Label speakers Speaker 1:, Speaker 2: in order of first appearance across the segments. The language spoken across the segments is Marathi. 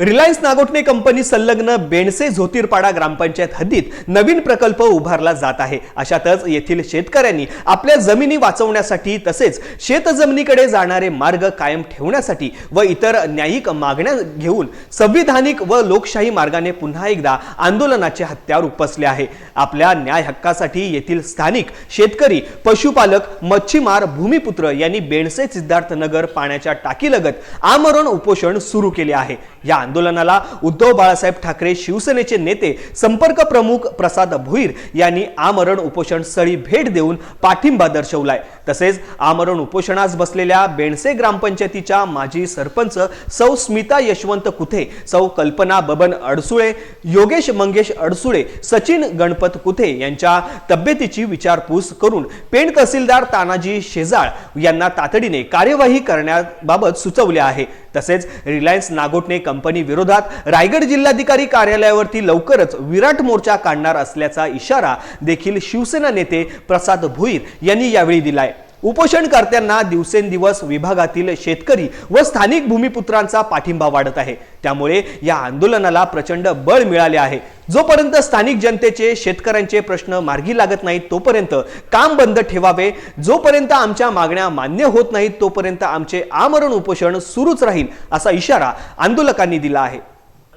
Speaker 1: रिलायन्स नागोठणे कंपनी संलग्न बेणसे झोतीरपाडा ग्रामपंचायत हद्दीत नवीन प्रकल्प उभारला जात आहे. अशातच येथील शेतकऱ्यांनी आपल्या जमिनी वाचवण्यासाठी तसेच शेतजमिनीकडे जाणारे मार्ग कायम ठेवण्यासाठी व इतर न्यायिक मागण्या घेऊन संविधानिक व लोकशाही मार्गाने पुन्हा एकदा आंदोलनाचे हत्यार उपसले आहे. आपल्या न्याय हक्कासाठी येथील स्थानिक शेतकरी पशुपालक मच्छीमार भूमिपुत्र यांनी बेणसे सिद्धार्थनगर पाण्याच्या टाकीलगत आमरण उपोषण सुरू केले आहे. या आंदोलनाला उद्धव बाळासाहेब ठाकरे शिवसेनेचे नेते संपर्क प्रमुख प्रसाद भुईर यांनी आमरण उपोषण स्थळी भेट देऊन पाठिंबा दर्शवलाय. तसेच आमरण उपोषणास बसलेल्या बेणसे ग्रामपंचायतीच्या माजी सरपंच सौ स्मिता यशवंत कुथे सौ कल्पना बबन अडसुळे योगेश मंगेश अडसुळे सचिन गणपत कुथे यांच्या तब्येतीची विचारपूस करून पेण तहसीलदार तानाजी शेजाळ यांना तातडीने कार्यवाही करण्याबाबत सुचवले आहे. तसेच रिलायन्स नागोटने कंपनी विरोधात रायगड जिल्हाधिकारी कार्यालयावरती लवकरच विराट मोर्चा काढणार असल्याचा इशारा देखील शिवसेना नेते प्रसाद भुईर यांनी यावेळी दिलाय. उपोषणकर्त्यांना दिवसेंदिवस विभागातील शेतकरी व स्थानिक भूमिपुत्रांचा पाठिंबा वाढत आहे. त्यामुळे या आंदोलनाला प्रचंड बळ मिळाले आहे. जोपर्यंत स्थानिक जनतेचे शेतकऱ्यांचे प्रश्न मार्गी लागत नाहीत तोपर्यंत काम बंद ठेवावे. जोपर्यंत आमच्या मागण्या मान्य होत नाहीत तोपर्यंत आमचे आमरण उपोषण सुरूच राहील असा इशारा आंदोलकांनी दिला आहे.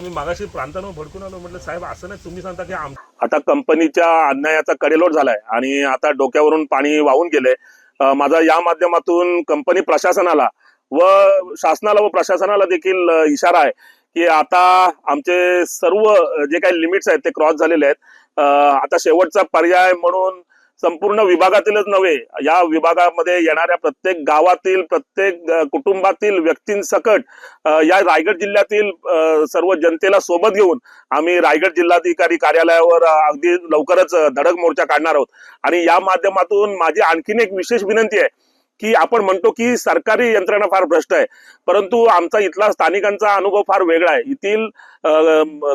Speaker 2: मी मागाशी प्रांतानं भडकून आलो म्हटलं साहेब असं नाही तुम्ही सांगता की आता कंपनीच्या अन्यायाचा कडेलोट झालाय आणि आता डोक्यावरून पाणी वाहून गेले अं, माझा या माध्यमातून कंपनी प्रशासनाला व शासनाला व प्रशासनाला देखील इशारा आहे की आता आमचे सर्व जे काही लिमिट्स आहेत ते क्रॉस झालेले आहेत. आता शेवटचा पर्याय म्हणून संपूर्ण विभागातीलच नव्हे या विभागामध्ये येणाऱ्या प्रत्येक गावातील प्रत्येक कुटुंबातील व्यक्तींसकट या रायगड जिल्ह्यातील सर्व जनतेला सोबत घेऊन आम्ही रायगड जिल्हाधिकारी कार्यालयावर अगदी लवकरच धडक मोर्चा काढणार आहोत. आणि या माध्यमातून माझी आणखीन एक विशेष विनंती आहे की आपण म्हणतो की सरकारी यंत्रणा फार भ्रष्ट आहे. परंतु आमचा इथला स्थानिकांचा अनुभव फार वेगळा आहे. येथील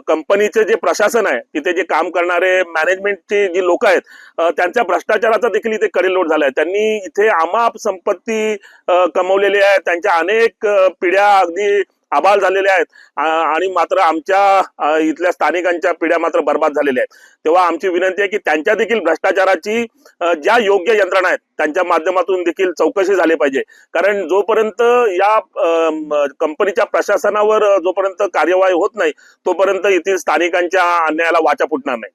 Speaker 2: कंपनीचे जे प्रशासन आहे तिथे जे काम करणारे मॅनेजमेंटचे जी लोक आहेत त्यांच्या भ्रष्टाचाराचा देखील इथे कडेलोट झालाय. त्यांनी इथे आमाप संपत्ती कमवलेली आहे. त्यांच्या अनेक पिढ्या अगदी आबाल झालेले आहेत. आणि मात्र आमच्या इथल्या स्थानिकांच्या पिढ्या मात्र बर्बाद झालेल्या आहेत. तेव्हा आमची विनंती आहे की त्यांच्या देखील भ्रष्टाचाराची ज्या योग्य यंत्रणा आहेत त्यांच्या माध्यमातून देखील चौकशी झाली पाहिजे. कारण जोपर्यंत या कंपनीच्या प्रशासनावर जोपर्यंत कार्यवाही होत नाही तोपर्यंत येथील स्थानिकांच्या अन्यायाला वाचा फुटणार नाही.